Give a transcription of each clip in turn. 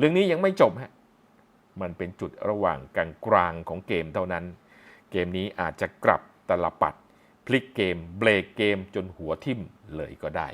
เรื่องนี้ยังไม่จบฮะมันเป็นจุดระหว่างกลางกลางของเกมเท่านั้น เกมนี้อาจจะกลับตลปัด พลิกเกม เบรกเกมจนหัวทิ่มเลยก็ได้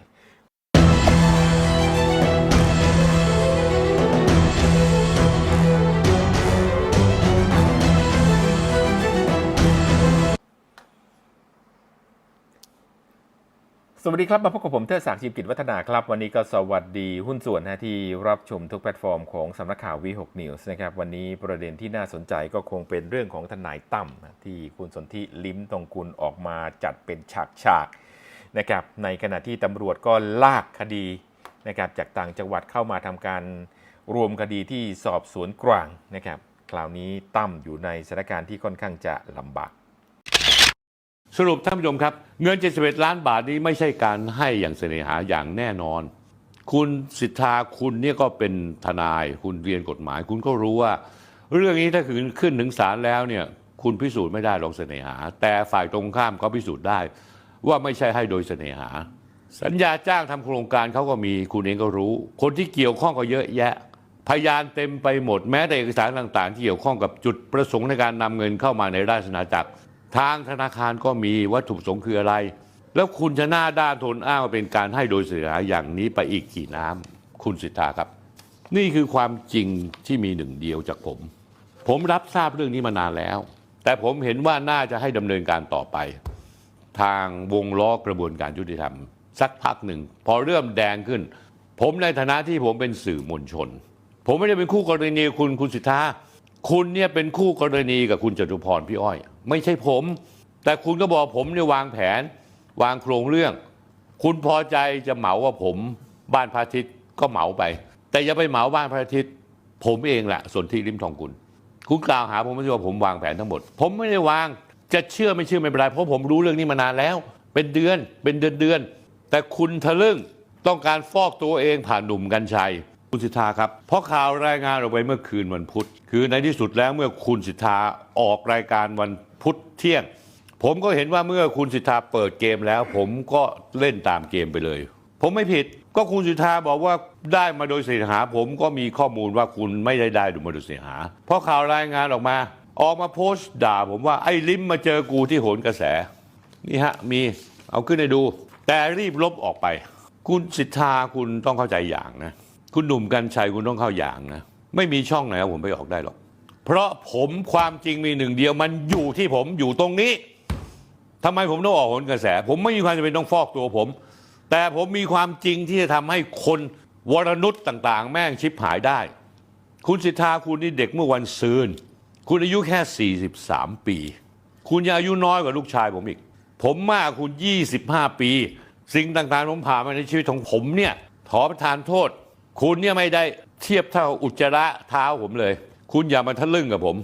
สวัสดีครับ มาพบกับผมเทอศักดิ์จิมกิจวัฒนาครับ วันนี้ก็สวัสดีหุ้นส่วนนะที่รับชมทุกแพลตฟอร์มของสำนักข่าววีหกนิวส์นะครับวันนี้ประเด็นที่น่าสนใจก็คงเป็นเรื่องของทนายตั้มที่คุณสนธิลิ้มตรงกุลออกมาจัดเป็นฉากฉากนะครับในขณะที่ตำรวจก็ลากคดีนะครับจากต่างจังหวัดเข้ามาทำการรวมคดีที่สอบสวนกลางนะครับคราวนี้ตั้มอยู่ในสถานการณ์ที่ค่อนข้างจะลำบาก สรุปท่านผู้ชมครับ เงิน 71 ล้านบาทนี้ไม่ใช่การให้อย่างเสน่หาอย่างแน่นอน คุณสิทธาคุณเนี่ยก็เป็นทนาย คุณเรียนกฎหมาย คุณก็รู้ว่า เรื่องนี้ถ้าขึ้นขึ้นถึงศาลแล้วเนี่ยคุณพิสูจน์ไม่ได้หรอกเสน่หา แต่ฝ่ายตรงข้ามเขาพิสูจน์ได้ ว่าไม่ใช่ให้โดยเสน่หา สัญญาจ้างทำโครงการเขาก็มีคุณเองก็รู้ คนที่เกี่ยวข้องก็เยอะแยะ พยานเต็มไปหมดแม้แต่เอกสารต่าง ๆ ที่เกี่ยวข้องกับจุดประสงค์ในการนำเงินเข้ามาในราชอาณาจักร ทางธนาคารก็มีวัตถุประสงค์คืออะไร แล้วคุณจะหน้าด้านทนอ้างว่าเป็นการให้โดยเสียหายอย่างนี้ไปอีกกี่น้ำคุณสิทธาครับ นี่คือความจริงที่มีหนึ่งเดียวจากผม ผมรับทราบเรื่องนี้มานานแล้ว แต่ผมเห็นว่าน่าจะให้ดำเนินการต่อไป ทางวงล้อกระบวนการยุติธรรม สักพักหนึ่ง พอเริ่มแดงขึ้น ผมในฐานะที่ผมเป็นสื่อมวลชน ผมไม่ได้เป็นคู่กรณีคุณคุณสิทธาคุณเนี่ยเป็นคู่กรณีกับคุณจตุพรพี่อ้อย ไม่ใช่ผม แต่คุณก็บอกผมเนี่ยวางแผนวางโครงเรื่อง คุณพอใจจะเหมาว่าผมบ้านพระอาทิตย์ก็เหมาไป แต่อย่าไปเหมาบ้านพระอาทิตย์ ผมเองแหละส่วนที่ริมทองกุลคุณกล่าวหาผมไม่ใช่ว่าผมวางแผนทั้งหมด ผมไม่ได้วางจะเชื่อไม่เชื่อไม่เป็นไรเพราะผมรู้เรื่องนี้มานานแล้ว เป็นเดือนเป็นเดือนเดือนแต่คุณทะลึ่งต้องการฟอกตัวเองผ่านหนุ่มกัญชัยคุณสิทธาครับ เพราะข่าวรายงานออกไปเมื่อคืนวันพุธ คือในที่สุดแล้วเมื่อคุณสิทธาออกรายการวัน พุธเที่ยง ผมก็เห็นว่าเมื่อคุณสิทธาเปิดเกมแล้ว ผมก็เล่นตามเกมไปเลย ผมไม่ผิดก็คุณสิทธาบอกว่าได้มาโดยเสียหา ผมก็มีข้อมูลว่าคุณไม่ได้ได้มาโดยเสียหา เพราะข่าวรายงานออกมา ออกมาโพสต์ด่าผมว่าไอ้ลิมมาเจอกูที่โหนกระแส นี่ฮะมีเอาขึ้นให้ดู แต่รีบลบออกไป คุณสิทธาคุณต้องเข้าใจอย่างนะ คุณหนุ่มกัญชัยคุณต้องเข้าอย่างนะ ไม่มีช่องไหนผมไปออกได้หรอก เพราะผมความจริงมีหนึ่งเดียวมันอยู่ที่ผมอยู่ตรงนี้ทำไมผมต้องออกผลกระแส ผมไม่มีความจำเป็นต้องฟอกตัวผม แต่ผมมีความจริงที่จะทำให้คนวรนุษย์ต่าง ๆ แม่งชิบหายได้ คุณสิทธาคุณนี่เด็กเมื่อวันซืน คุณอายุแค่ 43 ปี คุณยังอายุน้อยกว่าลูกชายผมอีก ผมมากกว่าคุณ 25 ปี สิ่งต่างๆผมผ่านมาในชีวิตของผมเนี่ยขอประทานโทษ คุณเนี่ยไม่ได้เทียบเท่าอุจจาระเท้าผมเลย คุณอย่ามาทะลึ่งกับผม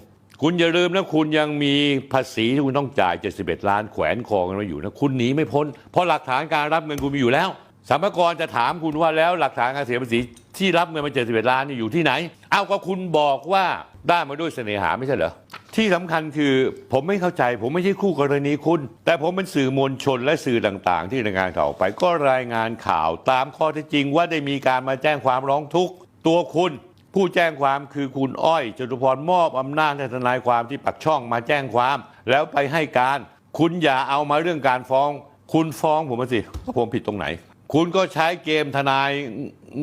คุณอย่าลืมนะคุณยังมีภาษีที่คุณต้องจ่าย 71 ล้านแขวนคอกันมาอยู่นะคุณหนีไม่พ้น เพราะหลักฐานการรับเงินคุณมีอยู่แล้วสัมภากรจะถามคุณว่าแล้วหลักฐานการเสียภาษีที่รับเงินมา71ล้านนี่อยู่ที่ไหนเอาก็คุณบอกว่าได้มาด้วยเสน่หาไม่ใช่เหรอที่สำคัญคือผมไม่เข้าใจ ผมไม่ใช่คู่กรณีคุณ แต่ผมเป็นสื่อมวลชนและสื่อต่างๆ ที่รายงานข่าวไปก็รายงานข่าวตามข้อเท็จจริงว่าได้มีการมาแจ้งความร้องทุกข์ตัวคุณ ผู้แจ้งความคือคุณอ้อยจตุพรมอบอำนาจให้ทนายความที่ปักช่องมาแจ้งความ แล้วไปให้การ คุณอย่าเอามาเรื่องการฟ้อง คุณฟ้องผมมาสิว่าผมผิดตรงไหน คุณก็ใช้เกมทนาย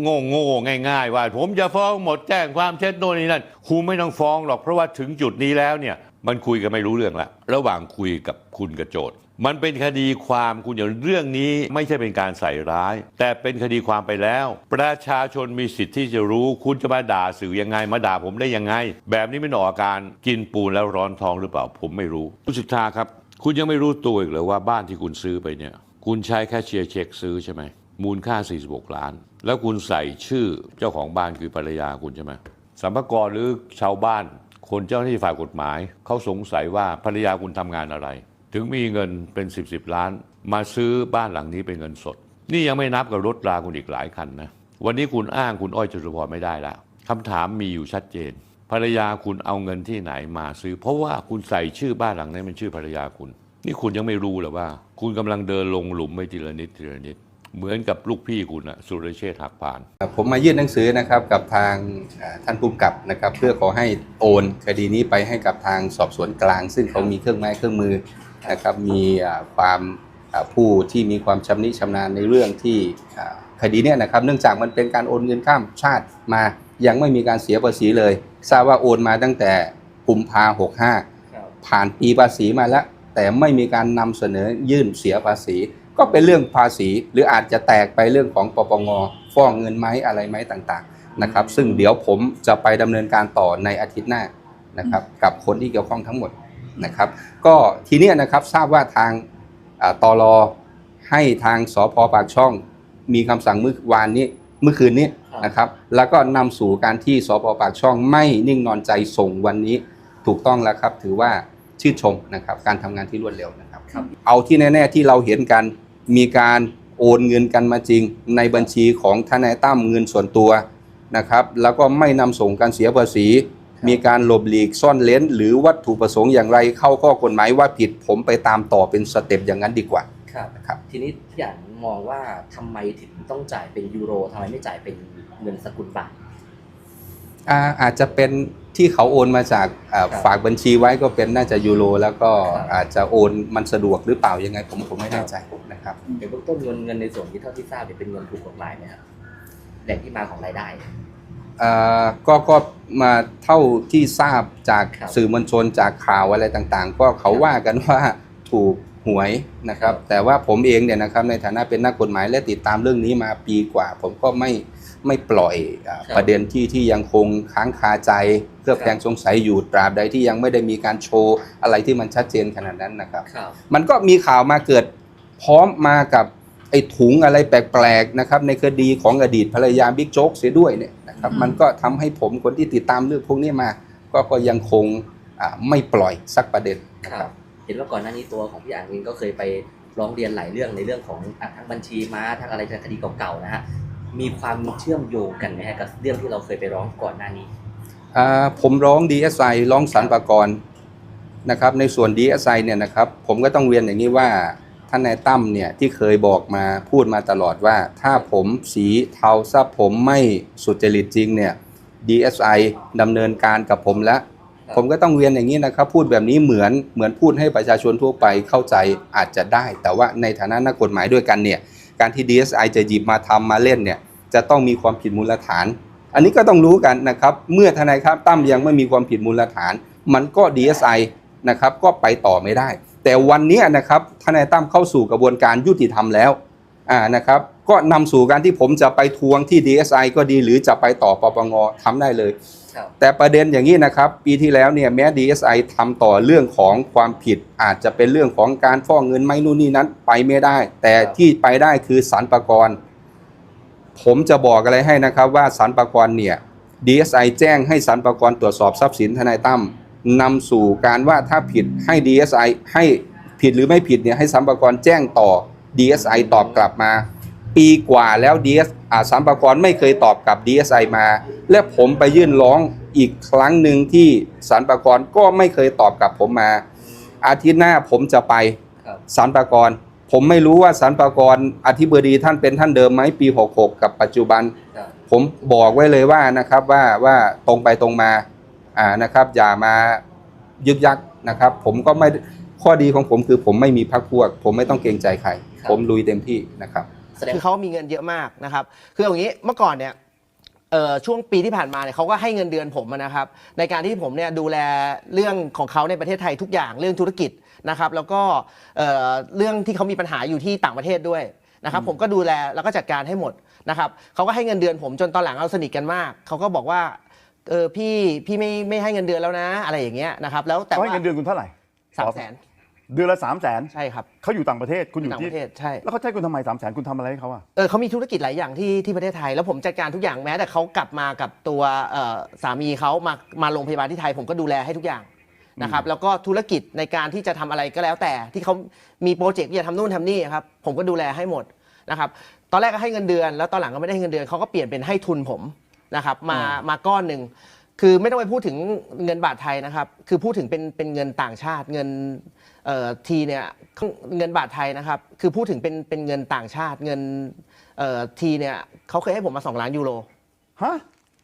โง่โง่ๆง่าย ๆ ว่า ผมจะฟ้องหมดแจ้งความเช็ดโน่นนี่นั่นคุณไม่ต้องฟ้องหรอกเพราะว่าถึงจุดนี้แล้วเนี่ยมันคุยกันไม่รู้เรื่องละระหว่างคุยกับคุณกับโจทย์ มันเป็นคดีความคุณอย่างเรื่องนี้ไม่ใช่เป็นการใส่ร้าย แต่เป็นคดีความไปแล้ว ประชาชนมีสิทธิ์ที่จะรู้ คุณจะมาด่าสื่อยังไง มาด่าผมได้ยังไง แบบนี้ไม่หนออกอาการกินปูนแล้วร้อนท้องหรือเปล่า ผมไม่รู้คุณสิทธาครับ คุณยังไม่รู้ตัวอีกเหรอว่าบ้านที่คุณซื้อไปเนี่ย คุณใช้แค่เชียร์เช็คซื้อใช่ไหมมูลค่า 46 ล้าน แล้วคุณใส่ชื่อเจ้าของบ้านคือภรรยาคุณใช่ไหมสัมภากระหรือชาวบ้าน คนเจ้าหน้าที่ฝ่ายกฎหมายเขาสงสัยว่าภรรยาคุณทำงานอะไร ถึงมีเงินเป็น 10บสล้าน มาซื้อบ้านหลังนี้เป็นเงินสด นี่ยังไม่นับกับรถราคุณอีกหลายคันนะวันนี้คุณอ้างคุณอ้อยจตุพรไม่ได้แล้วคำถามมีอยู่ชัดเจน ภรรยาคุณเอาเงินที่ไหนมาซื้อ เพราะว่าคุณใส่ชื่อบ้านหลังนี้เป็นชื่อภรรยาคุณ นี่คุณยังไม่รู้หรือว่า คุณกำลังเดินลงหลุมไปทีละนิดทีละนิดเหมือนกับลูกพี่คุณนะสุรเชษฐ์หักพาน ผมมายื่นหนังสือนะครับกับทางท่านผู้กำกับนะครับ เพื่อขอให้โอนคดีนี้ไปให้กับทางสอบสวนกลาง ซึ่งเขามีเครื่องไม้เครื่องมือ นะครับมีอ่าความอ่าผู้ที่มีความชำนิชำนาญในเรื่องที่อ่าคดีเนี้ยนะครับเนื่องจากมันเป็นการโอนเงินข้ามชาติมายังไม่มีการเสียภาษีเลย ทราบว่าโอนมาตั้งแต่กุมภาหกห้าผ่านปีภาษีมาแล้ว แต่ไม่มีการนำเสนอยื่นเสียภาษี ก็เป็นเรื่องภาษี หรืออาจจะแตกไปเรื่องของปปงฟ้องเงินไหมอะไรไหมต่างๆนะครับ ซึ่งเดี๋ยวผมจะไปดำเนินการต่อในอาทิตย์หน้านะครับ กับคนที่เกี่ยวข้องทั้งหมด นะครับ ก็ทีเนี้ยนะครับทราบว่าทางอ่าตรให้ทางสพปากช่อง มีคำสั่งเมื่อวานนี้เมื่อคืนนี้นะครับ แล้วก็นำสู่การที่สพปากช่องไม่นิ่งนอนใจส่งวันนี้ถูกต้องแล้วครับ ถือว่าชื่นชมนะครับ การทำงานที่รวดเร็วนะครับครับ เอาที่แน่ ๆ ที่เราเห็นกันมีการโอนเงินกันมาจริง ในบัญชีของทนายตั้มเงินส่วนตัวนะครับ แล้วก็ไม่นำส่งการเสียภาษี มีการหลบหลีกซ่อนเลนหรือวัตถุประสงค์อย่างไรเข้าข้อกฎหมายว่าผิดผมไปตามต่อเป็นสเต็ปอย่างนั้นดีกว่า ครับนะครับ ทีนี้พี่อ่านมองว่าทำไมถึงต้องจ่ายเป็นยูโรทำไมไม่จ่ายเป็นเงินสกุลบาท อ่าอาจจะเป็นที่เขาโอนมาจากอ่าครับฝากบัญชีไว้ก็เป็นน่าจะยูโรแล้วก็ครับ อาจจะโอนมันสะดวกหรือเปล่ายังไง ผมผมไม่แน่ใจนะครับ ในเบื้องต้นเงินเงินในส่วนที่เท่าที่ทราบเนี่ยเป็นเงินถูกกฎหมายไหมครับแหล่งที่มาของรายได้อ่า ก็ก็มาเท่าที่ทราบจากครับสื่อมวลชนจากข่าวอะไรต่างๆ ก็เขาว่ากันว่าถูกหวยนะครับครับ แต่ว่าผมเองเนี่ยนะครับในฐานะเป็นนักกฎหมายและติดตามเรื่องนี้มาปีกว่า ผมก็ไม่ไม่ปล่อยอาประเด็นที่ที่ยังคงค้างคาใจเครือบแคลงสงสัยอยู่ตราบใดที่ยังไม่ได้มีการโชว์อะไรที่มันชัดเจนขนาดนั้นนะครับครับมันก็มีข่าวมาเกิดพร้อมมากับไอ้ถุงอะไรแปลกๆนะครับในคดีของอดีตภรรยาบิ๊กโจ๊กเสียด้วยเนี่ยนะ ครับอืมมันก็ทำให้ผมคนที่ติดตามเรื่องพวกนี้มา ก็ก็ยังคงอ่าไม่ปล่อยสักประเด็นนะคครัรับบเห็นว่าก่อนหน้านี้ตัวของพี่อ่านเองก็เคยไปร้องเรียนหลายเรื่องในเรื่องของอะทั้งบัญชีม้าทั้งอะไรจากคดีเก่าๆนะฮะมีความเชื่อมโยงกันไหมฮะกับเรื่องที่เราเคยไปร้องก่อนหน้านี้อ่าผมร้อง DSI ร้องสรรพากรนะครับในส่วน DSI เนี่ยนะครับผมก็ต้องเรียนอย่างนี้ว่า ท่านนายตั้มเนี่ยที่เคยบอกมาพูดมาตลอดว่า ถ้าผมสีเทาซะผมไม่สุจริตจริงเนี่ย DSI ดำเนินการกับผมแล้วครับผมก็ต้องเรียนอย่างนี้นะครับ พูดแบบนี้เหมือนเหมือนพูดให้ประชาชนทั่วไปเข้าใจอาจจะได้ แต่ว่าในฐานะนักกฎหมายด้วยกันเนี่ยการที่ DSI จะหยิบมาทำมาเล่นเนี่ยจะต้องมีความผิดมูลฐาน อันนี้ก็ต้องรู้กันนะครับ เมื่อทนายครับตั้มยังไม่มีความผิดมูลฐาน มันก็ DSI นะครับก็ไปต่อไม่ได้ แต่วันนี้นะครับทนายตั้มเข้าสู่กระบวนการยุติธรรมแล้วอ่านะครับก็นำสู่การที่ผมจะไปทวงที่ DSI ก็ดีหรือจะไปต่อปปงทำได้เลยครับแต่ประเด็นอย่างนี้นะครับ ปีที่แล้วเนี่ยแม้ DSI ทำต่อเรื่องของความผิด อาจจะเป็นเรื่องของการฟ้องเงินไม่นู่นนี่นั้นไปไม่ได้ แต่ครับที่ไปได้คือสรรพากรผมจะบอกอะไรให้นะครับว่าสรรพากรเนี่ย DSI แจ้งให้สรรพากรตรวจสอบทรัพย์สินทนายตั้ม นำสู่การว่าถ้าผิดให้ DSI ให้ผิดหรือไม่ผิดเนี่ยให้สรรพากรแจ้งต่อ DSI ตอบกลับมา ปีกว่าแล้ว DS อ่าสรรพากรไม่เคยตอบกลับ DSI มา และผมไปยื่นร้องอีกครั้งหนึ่งที่สรรพากรก็ไม่เคยตอบกลับผมมา อาทิตย์หน้าผมจะไปครับสรรพากรผมไม่รู้ว่าสรรพากรอธิบดีท่านเป็นท่านเดิมไหมปี 66 กับปัจจุบันครับผมบอกไว้เลยว่านะครับว่าว่าตรงไปตรงมา อ่านะครับ อย่ามายึกยักนะครับ ผมก็ไม่ข้อดีของผมคือผมไม่มีพักพวก ผมไม่ต้องเกรงใจใครครับผมลุยเต็มที่นะครับ แสดง คือเขามีเงินเยอะมากนะครับ คืออย่างนี้เมื่อก่อนเนี่ยเอ่อช่วงปีที่ผ่านมาเนี่ยเขาก็ให้เงินเดือนผมอะนะครับ ในการที่ผมเนี่ยดูแลเรื่องของเขาในประเทศไทยทุกอย่างเรื่องธุรกิจนะครับ แล้วก็เอ่อเรื่องที่เขามีปัญหาอยู่ที่ต่างประเทศด้วยนะครับ ผมก็ดูแลแล้วก็จัดการให้หมดนะครับเขาก็ให้เงินเดือนผมจนตอนหลังเราสนิทกันมากเขาก็บอกว่า เออพี่พี่ไม่ไม่ให้เงินเดือนแล้วนะ อะไรอย่างเงี้ยนะครับแล้วแต่เขาว่าให้เงินเดือนคุณเท่าไหร่สามแสนเดือนละสามแสนใช่ครับ เขาอยู่ต่างประเทศคุณอยู่ต่างที่ประเทศใช่ แล้วเขาใช้คุณทำไมสามแสนคุณทำอะไรให้เขาอะเออเขามีธุรกิจหลายอย่างที่ที่ประเทศไทย แล้วผมจัดการทุกอย่างแม้แต่เขากลับมากับตัวเอ่อสามีเขามามาโรงพยาบาลที่ไทย ผมก็ดูแลให้ทุกอย่างนะครับแล้วก็ธุรกิจในการที่จะทำอะไรก็แล้วแต่ ที่เขามีโปรเจกต์ที่จะทำนู่นทำนี่ครับผมก็ดูแลให้หมดนะครับตอนแรกก็ให้เงินเดือน แล้วตอนหลังก็ไม่ได้ให้เงินเดือนเขาก็เปลี่ยนเป็นให้ทุนผม นะครับมามาก้อนหนึ่งคือไม่ต้องไปพูดถึงเงินบาทไทยนะครับ คือพูดถึงเป็นเป็นเงินต่างชาติเงินเอ่อทีเนี่ยเงินบาทไทยนะครับ คือพูดถึงเป็นเป็นเงินต่างชาติเงินเอ่อทีเนี่ยเขาเคยให้ผมมา 2 ล้านยูโรฮะ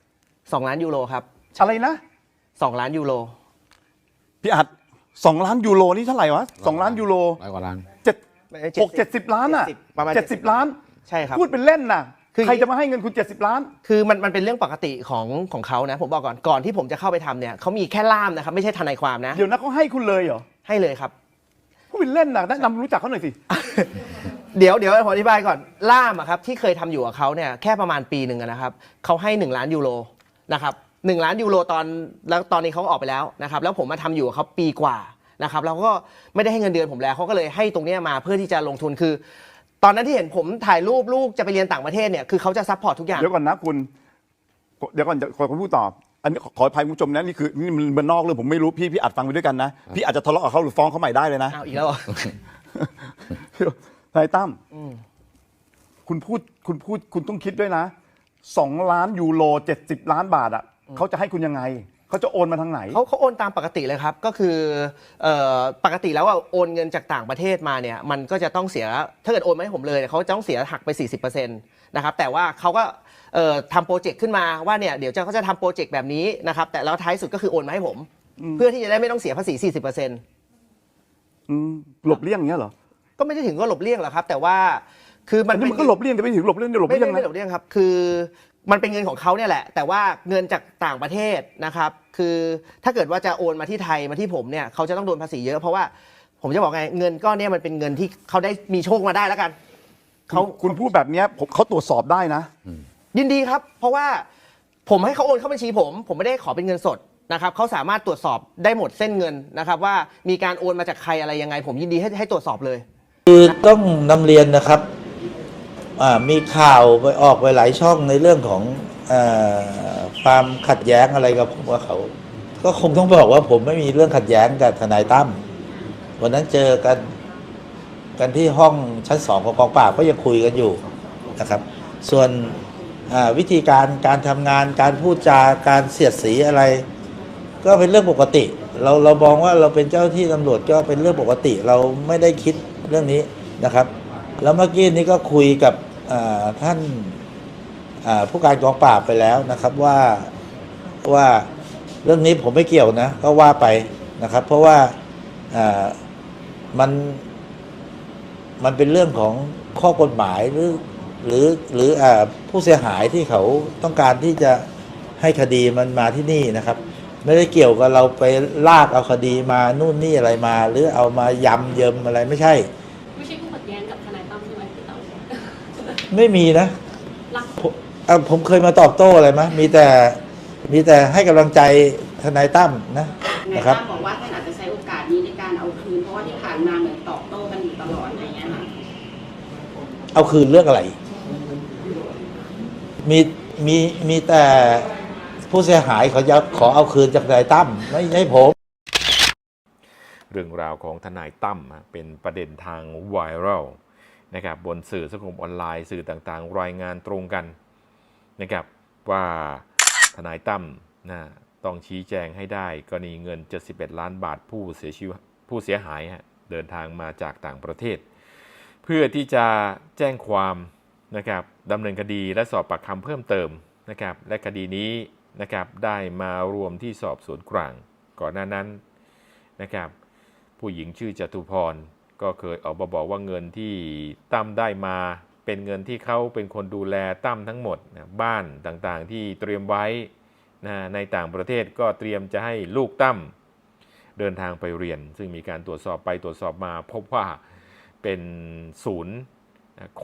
2ล้านยูโรครับอะไรนะ 2 ล้านยูโรพี่อัดสองล้านยูโรนี่เท่าไหร่วะสองล้านยูโรร้อยกว่าล้านเจ็ดไม่ใช่หกเจ็ดสิบล้านอะ70ประมาณเจ็ดสิบล้าน ใช่ครับ พูดเป็นเล่นน่ะ คือใครจะมาให้เงินคุณเจ็ดสิบล้าน คือมันมันเป็นเรื่องปกติของของเขานะ ผมบอกก่อนก่อนที่ผมจะเข้าไปทำเนี่ยเขามีแค่ล่ามนะครับไม่ใช่ทนายความนะ เดี๋ยวนะเขาให้คุณเลยเหรอให้เลยครับพูดเป็นเล่นน่ะแนะนำรู้จักเขาหน่อยสิ เดี๋ยวเดี๋ยวผมอธิบายก่อนล่ามอะครับที่เคยทำอยู่กับเขาเนี่ยแค่ประมาณปีหนึ่งอะนะครับเขาให้ 1 ล้านยูโรนะครับหล้านยูโรตอนแล้วตอนนี้เขาก็ออกไปแล้วนะครับแล้วผมมาทำอยู่กับเขาปีกว่านะครับแล้วก็ไม่ได้ให้เงินเดือนผมแล้วเขาก็เลยให้ตรงเนี้ยมาเพื่อที่จะลงทุนคือ ตอนนั้นที่เห็นผมถ่ายรูปลูกจะไปเรียนต่างประเทศเนี่ยคือเขาจะซัพพอร์ตทุกอย่าง เดี๋ยวก่อนนะคุณ เดี๋ยวก่อนจะขอคุณพูดต่ออันนี้ขอขออภัยคุณผู้ชมนะนี่คือนี่มันมันนอกเรื่องผมไม่รู้พี่พี่อัดฟังไปด้วยกันนะ พี่อาจจะทะเลาะกับเขาหรือฟ้องเขาใหม่ได้เลยนะอ้าวอีกแล้วเหรอนายตั้มคุณพูดคุณพูดคุณต้องคิดด้วยนะสองล้านยูโรเจ็ดสิบล้านบาทอะเขาจะให้คุณยังไง เขาจะโอนมาทางไหน เขาเขาโอนตามปกติเลยครับ ก็คือเอ่อปกติแล้วว่าโอนเงินจากต่างประเทศมาเนี่ยมันก็จะต้องเสียถ้าเกิดโอนมาให้ผมเลยเนี่ยเขาจะต้องเสียหักไป 40%นะครับแต่ว่าเขาก็เอ่อทำโปรเจกต์ขึ้นมาว่าเนี่ยเดี๋ยวจะเขาจะทำโปรเจกต์แบบนี้นะครับแต่แล้วท้ายสุดก็คือโอนมาให้ผม เพื่อที่จะได้ไม่ต้องเสียภาษี 40%อืมหลบเลี่ยงอย่างเงี้ยเหรอก็ไม่ได้ถึงก็หลบเลี่ยงหรอกครับ แต่ว่าคือมัอันนนี้มันก็หลบเลี่ยงแต่ไม่ถึงหลบเลี่ยงเดี๋ยวหลบไม่เลี่ยได้งไม่นะหลบเลี่ยงครับ คือ มันเป็นเงินของเขาเนี่ยแหละ แต่ว่าเงินจากต่างประเทศนะครับ คือถ้าเกิดว่าจะโอนมาที่ไทยมาที่ผมเนี่ยเขาจะต้องโดนภาษีเยอะเพราะว่าผมจะบอกไงเงินก้อนเนี้มันเป็นเงินที่เขาได้มีโชคมาได้แล้วกันเขาเขาคุณพูดแบบเนี้ยผมเขาตรวจสอบได้นะ ยินดีครับ เพราะว่าผมให้เขาโอนเข้าบัญชีผม ผมไม่ได้ขอเป็นเงินสดนะครับเขาสามารถตรวจสอบได้หมดเส้นเงินนะครับ ว่ามีการโอนมาจากใครอะไรยังไง ผมยินดีให้ให้ตรวจสอบเลย คือต้องนำเรียนนะครับอ่า มีข่าวไปออกไปหลายช่องในเรื่องของอความขัดแย้งอะไรกับผมกับเขา ก็คงต้องบอกว่าผมไม่มีเรื่องขัดแย้งกับทนายตั้มวันนั้นเจอกันกันที่ห้องชั้นสองของกองปราบก็ยังคุยกันอยู่นะครับ ส่วนวิธีการการทำงานการพูดจาการเสียดสีอะไร ก็เป็นเรื่องปกติ เราเรามองว่าเราเป็นเจ้าที่ตำรวจก็เป็นเรื่องปกติ เราไม่ได้คิดเรื่องนี้นะครับ แล้วเมื่อกี้นี้ก็คุยกับ ท่านผู้การกองปราบไปแล้วนะครับว่าว่าเรื่องนี้ผมไม่เกี่ยวนะ ก็ว่าไปนะครับ เพราะว่ามันมันเป็นเรื่องของข้อกฎหมายหรือหรือหรืออผู้เสียหายที่เขาต้องการที่จะให้คดีมันมาที่นี่นะครับ ไม่ได้เกี่ยวกับเราไปลากเอาคดีมานู่นนี่อะไรมา หรือเอามายำเยิมอะไรไม่ใช่คู่ขัดแย้งกับทนายตั้มใช่ไหมพี่เต๋อ ไม่มีนะรักผมอะผมเคยมาตอบโต้อะไรไหมมีแต่มีแต่ให้กำลังใจทนายตั้มนะนายนะครับ ตั้มบอกว่าท่านอาจจะใช้โอกาสนี้ในการเอาคืน เพราะว่าที่ผ่านมาเหมือนตอบโต้กันอยู่ตลอดอะไรเงี้ยค่ะเอาคืนเรื่องอะไร มีมีมีแต่ผู้เสียหายเขาจะขอเอาคืนจากทนายตั้มไม่ใช่ผม เรื่องราวของทนายตั้มฮะเป็นประเด็นทางไวรัล นะครับบนสื่อสังคมออนไลน์สื่อต่างๆ รายงานตรงกันนะครับว่าทนายตั้มนะต้องชี้แจงให้ได้กรณีเงิน 71 ล้านบาทผู้เสียชีวิตผู้เสียหายเดินทางมาจากต่างประเทศ เพื่อที่จะแจ้งความนะครับดำเนินคดีและสอบปากคำเพิ่มเติมนะครับและคดีนี้นะครับได้มารวมที่สอบสวนกลาง ก่อนหน้านั้นนะครับผู้หญิงชื่อจตุพร ก็เคยออกมาบอกว่าเงินที่ตั้มได้มา เป็นเงินที่เขาเป็นคนดูแลตั้มทั้งหมดนะบ้านต่างๆที่เตรียมไว้นะในต่างประเทศก็เตรียมจะให้ลูกตั้มเดินทางไปเรียน ซึ่งมีการตรวจสอบไปตรวจสอบมา พบว่าเป็นศูนย์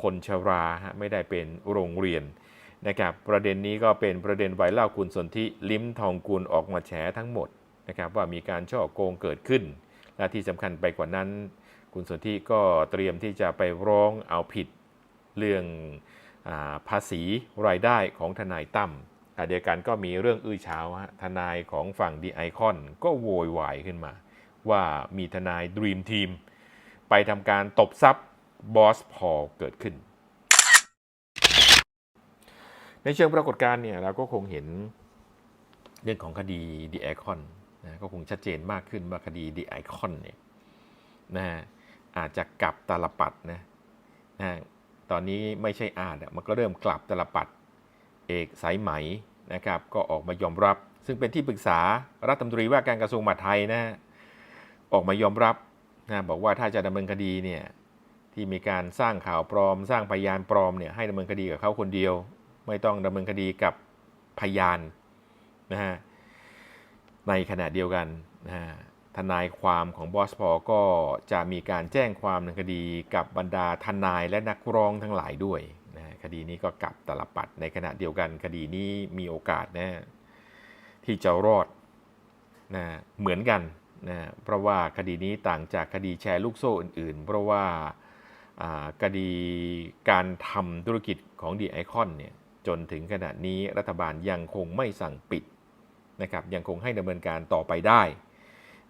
คนชราไม่ได้เป็นโรงเรียนนะครับประเด็นนี้ก็เป็นประเด็นไวเล่าคุณสนธิลิ้มทองกุลออกมาแฉทั้งหมดนะครับว่ามีการช่อโกงเกิดขึ้น และที่สำคัญไปกว่านั้น คุณสนธิก็เตรียมที่จะไปร้องเอาผิดเรื่องอาภาษีรายได้ของทนายตั้มเดียวกันก็มีเรื่องอื้อเช้าฮะทนายของฝั่งดีไอคอนก็โวยวายขึ้นมา ว่ามีทนายด e ีมทีมไปทำการตบทรัพย์บอสพอเกิดขึ้น ในเชิงปรากฏการณ์เนี่ยเราก็คงเห็นเรื่องของคดีดีไอคอนนะก็คงชัดเจนมากขึ้นว่าคดีดีไอคอนเนี่ยนะฮะ อาจจะกลับตาลปัดนะนะตอนนี้ไม่ใช่อาจมันก็เริ่มกลับตาลปัดเอกสายไหมนะครับ ก็ออกมายอมรับ ซึ่งเป็นที่ปรึกษารัฐมนตรีว่าการกระทรวงมหาดไทยนะออกมายอมรับนะบอกว่าถ้าจะดำเนินคดีเนี่ยที่มีการสร้างข่าวปลอม สร้างพยานปลอมเนี่ยให้ดำเนินคดีกับเขาคนเดียว ไม่ต้องดำเนินคดีกับพยานนะฮะในขณะเดียวกันนะฮะ ทนายความของบอสพอก็จะมีการแจ้งความดำเนินคดีกับบรรดาทนายและนักร้องทั้งหลายด้วยนะคดีนี้ก็กลับตลบปัดในขณะเดียวกันคดีนี้มีโอกาสนะที่จะรอดนะเหมือนกันนะเพราะว่าคดีนี้ต่างจากคดีแชร์ลูกโซ่อื่น ๆ เพราะว่าคดีการทำธุรกิจของดีไอคอนเนี่ยจนถึงขณะนี้รัฐบาลยังคงไม่สั่งปิดนะครับยังคงให้ดำเนินการต่อไปได้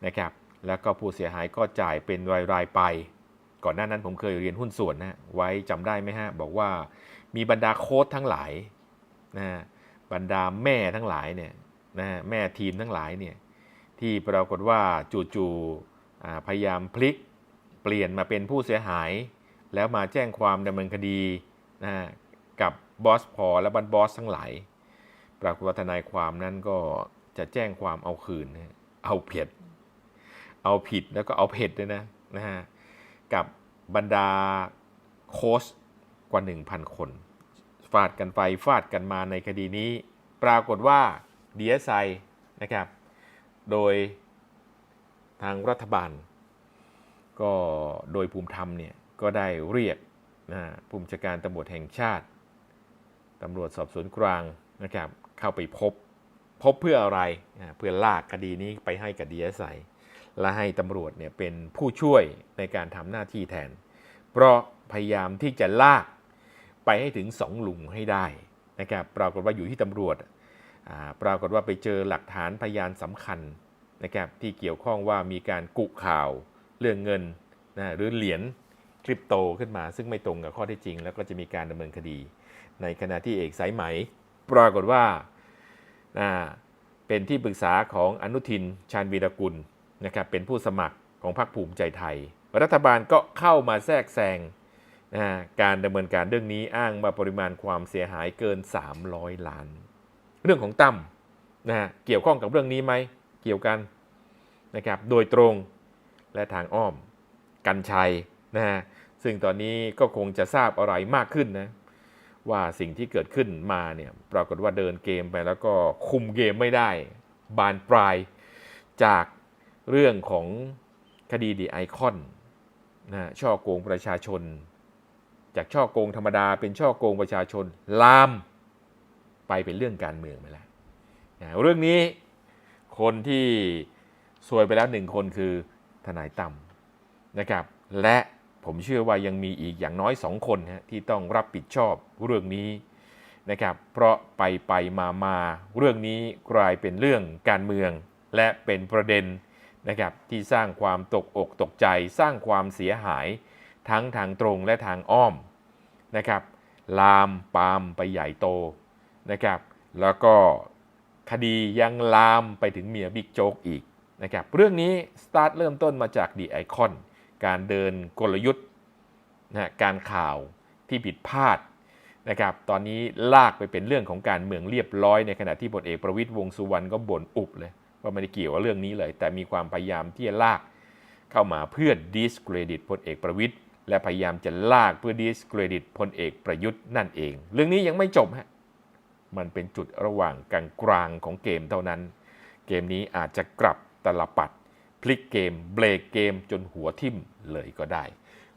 นะครับแล้วก็ผู้เสียหายก็จ่ายเป็นรายๆไป ก่อนหน้านั้นผมเคยเรียนหุ้นส่วนนะไว้จำได้ไหมฮะ บอกว่ามีบรรดาโค้ดทั้งหลายนะบรรดาแม่ทั้งหลายเนี่ยนะแม่ทีมทั้งหลายเนี่ยที่ปรากฏว่าจู่ๆพยายามพลิกเปลี่ยนมาเป็นผู้เสียหาย แล้วมาแจ้งความดำเนินคดีนะกับบอสพอและบันบอสทั้งหลายปรากฏว่าทนายความนั้นก็จะแจ้งความเอาคืน เอาเผ็ด เอาผิดแล้วก็เอาเผ็ดด้วยนะนะฮะกับบรรดาโค้ชกว่า 1,000 คน ฟาดกันไปฟาดกันมาในคดีนี้ ปรากฏว่า DSI นะครับ โดยทางรัฐบาล ก็โดยภูมิธรรมเนี่ย ก็ได้เรียกนะฮะผู้บัญชาการตำรวจแห่งชาติตำรวจสอบสวนกลางนะครับเข้าไปพบ พบเพื่ออะไรนะเพื่อลากคดีนี้ไปให้กับ DSI และให้ตำรวจเนี่ยเป็นผู้ช่วยในการทำหน้าที่แทน เพราะพยายามที่จะลากไปให้ถึงสองลุงให้ได้นะครับปรากฏว่าอยู่ที่ตำรวจอ่าปรากฏว่าไปเจอหลักฐานพยานสำคัญนะครับที่เกี่ยวข้องว่ามีการกุข่าวเรื่องเงินนะหรือเหรียญคริปโตขึ้นมา ซึ่งไม่ตรงกับข้อเท็จจริง แล้วก็จะมีการดำเนินคดี ในขณะที่เอกสายไหม ปรากฏว่าอ่าเป็นที่ปรึกษาของอนุทินชาญวีรกุล นะครับเป็นผู้สมัครของพรรคภูมิใจไทย รัฐบาลก็เข้ามาแทรกแซงนะการดำเนินการเรื่องนี้อ้างว่าปริมาณความเสียหายเกิน 300 ล้าน เรื่องของตั้มนะฮะเกี่ยวข้องกับเรื่องนี้ไหมเกี่ยวกันนะครับโดยตรงและทางอ้อมกันชัยนะฮะซึ่งตอนนี้ก็คงจะทราบอะไรมากขึ้นนะว่าสิ่งที่เกิดขึ้นมาเนี่ยปรากฏว่าเดินเกมไปแล้วก็คุมเกมไม่ได้ บานปลายจาก เรื่องของคดีดีไอคอนนะช่อโกงประชาชน จากช่อโกงธรรมดาเป็นช่อโกงประชาชน ลาม ไปเป็นเรื่องการเมืองไปแล้วนะเรื่องนี้คนที่ซวยไปแล้วหนึ่งคนคือทนายตั้มนะครับ และผมเชื่อว่ายังมีอีกอย่างน้อยสองคนฮะที่ต้องรับผิดชอบเรื่องนี้นะครับ เพราะไปไปมามาเรื่องนี้กลายเป็นเรื่องการเมือง และเป็นประเด็น นะครับที่สร้างความตกอกตกใจ สร้างความเสียหาย ทั้งทางตรงและทางอ้อมนะครับลามปามไปใหญ่โตนะครับแล้วก็คดียังลามไปถึงเมียบิ๊กโจ๊กอีกนะครับเรื่องนี้สตาร์ทเริ่มต้นมาจากดีไอคอนการเดินกลยุทธ์นะการข่าวที่ผิดพลาดนะครับตอนนี้ลากไปเป็นเรื่องของการเมืองเรียบร้อยในขณะที่พลเอกประวิตยวงสุวรรณก็บ่นอุบเลย ว่าไม่ได้เกี่ยวกับเรื่องนี้เลย แต่มีความพยายามที่จะลากเข้ามาเพื่อ discredit พลเอกประวิตยและพยายามจะลากเพื่อ discredit พลเอกประยุทธ์นั่นเอง เรื่องนี้ยังไม่จบฮะมันเป็นจุดระหว่างกลางกลางของเกมเท่านั้น เกมนี้อาจจะกลับตลปัด พลิกเกม เบรกเกมจนหัวทิ่มเลยก็ได้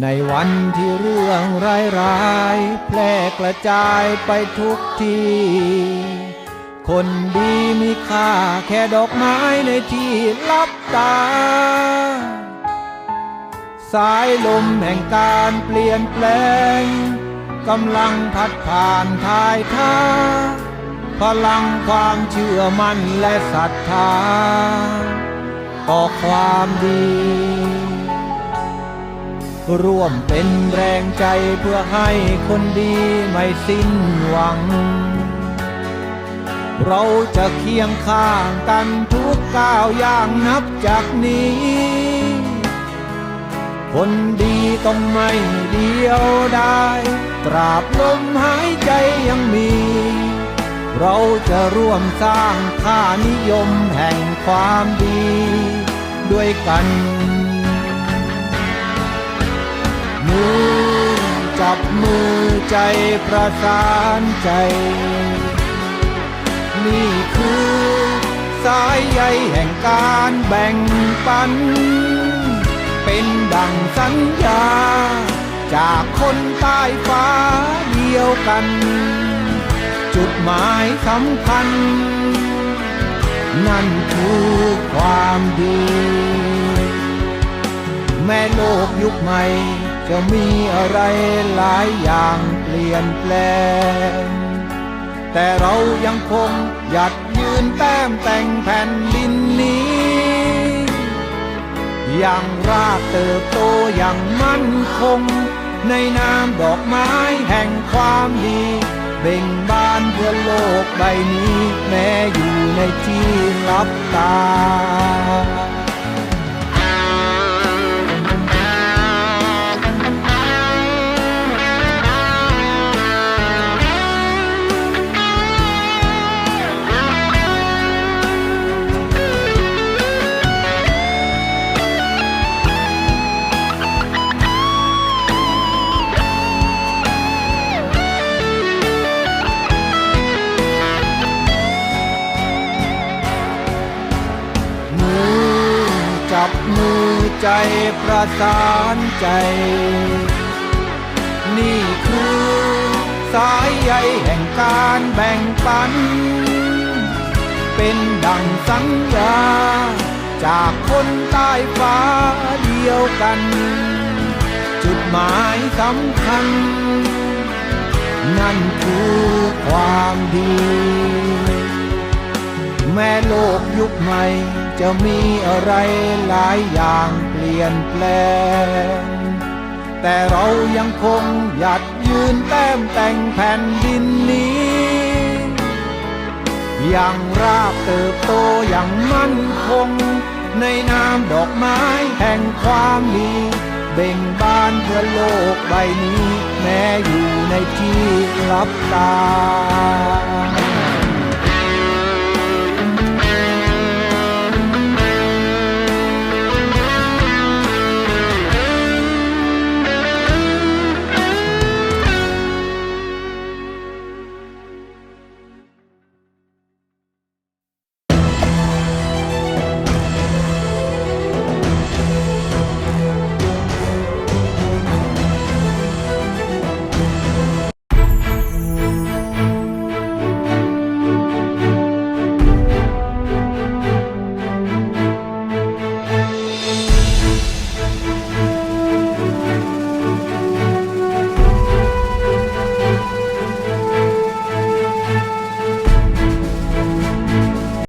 ในวันที่เรื่องร้ายๆแพร่กระจายไปทุกที่คนดีมีค่าแค่ดอกไม้ในที่ลับตา สายลมแห่งการเปลี่ยนแปลงกำลังพัดผ่านทายท่าพลังความเชื่อมั่นและศรัทธาต่อความดี ร่วมเป็นแรงใจเพื่อให้คนดีไม่สิ้นหวัง เราจะเคียงข้างกันทุกก้าวอย่างนับจากนี้ คนดีต้องไม่เดียวได้ตราบลมหายใจยังมี เราจะร่วมสร้างค่านิยมแห่งความดี ด้วยกัน มือ จับมือใจประสานใจ นี่คือสายใยแห่งการแบ่งปัน เป็นดังสัญญา จากคนใต้ฟ้าเดียวกัน จุดหมายสำคัญ นั่นคือความดี แม่โลกยุคใหม่ จะมีอะไรหลายอย่างเปลี่ยนแปลง แต่เรายังคงหยัดยืนแต้มแต่งแผ่นดินนี้อย่างรากเติบโตอย่างมั่นคง ในนามดอกไม้แห่งความดี เบ่งบานเพื่อโลกใบนี้ แม้อยู่ในที่ลับตา ประสานใจ นี่คือสายใยแห่งการแบ่งปัน เป็นดังสัญญา จากคนใต้ฟ้าเดียวกัน จุดหมายสำคัญ นั่นคือความดี แม้โลกยุคใหม่จะมีอะไรหลายอย่าง ลี่ยนแปลง แต่เรายังคงหยัดยืนแต้มแต่งแผ่นดินนี้ย่างรากเติบโตอย่างมั่นคง ในนามดอกไม้แห่งความดีเบ่งบานเพื่อโลกใบนี้ แม้อยู่ในที่ลับตา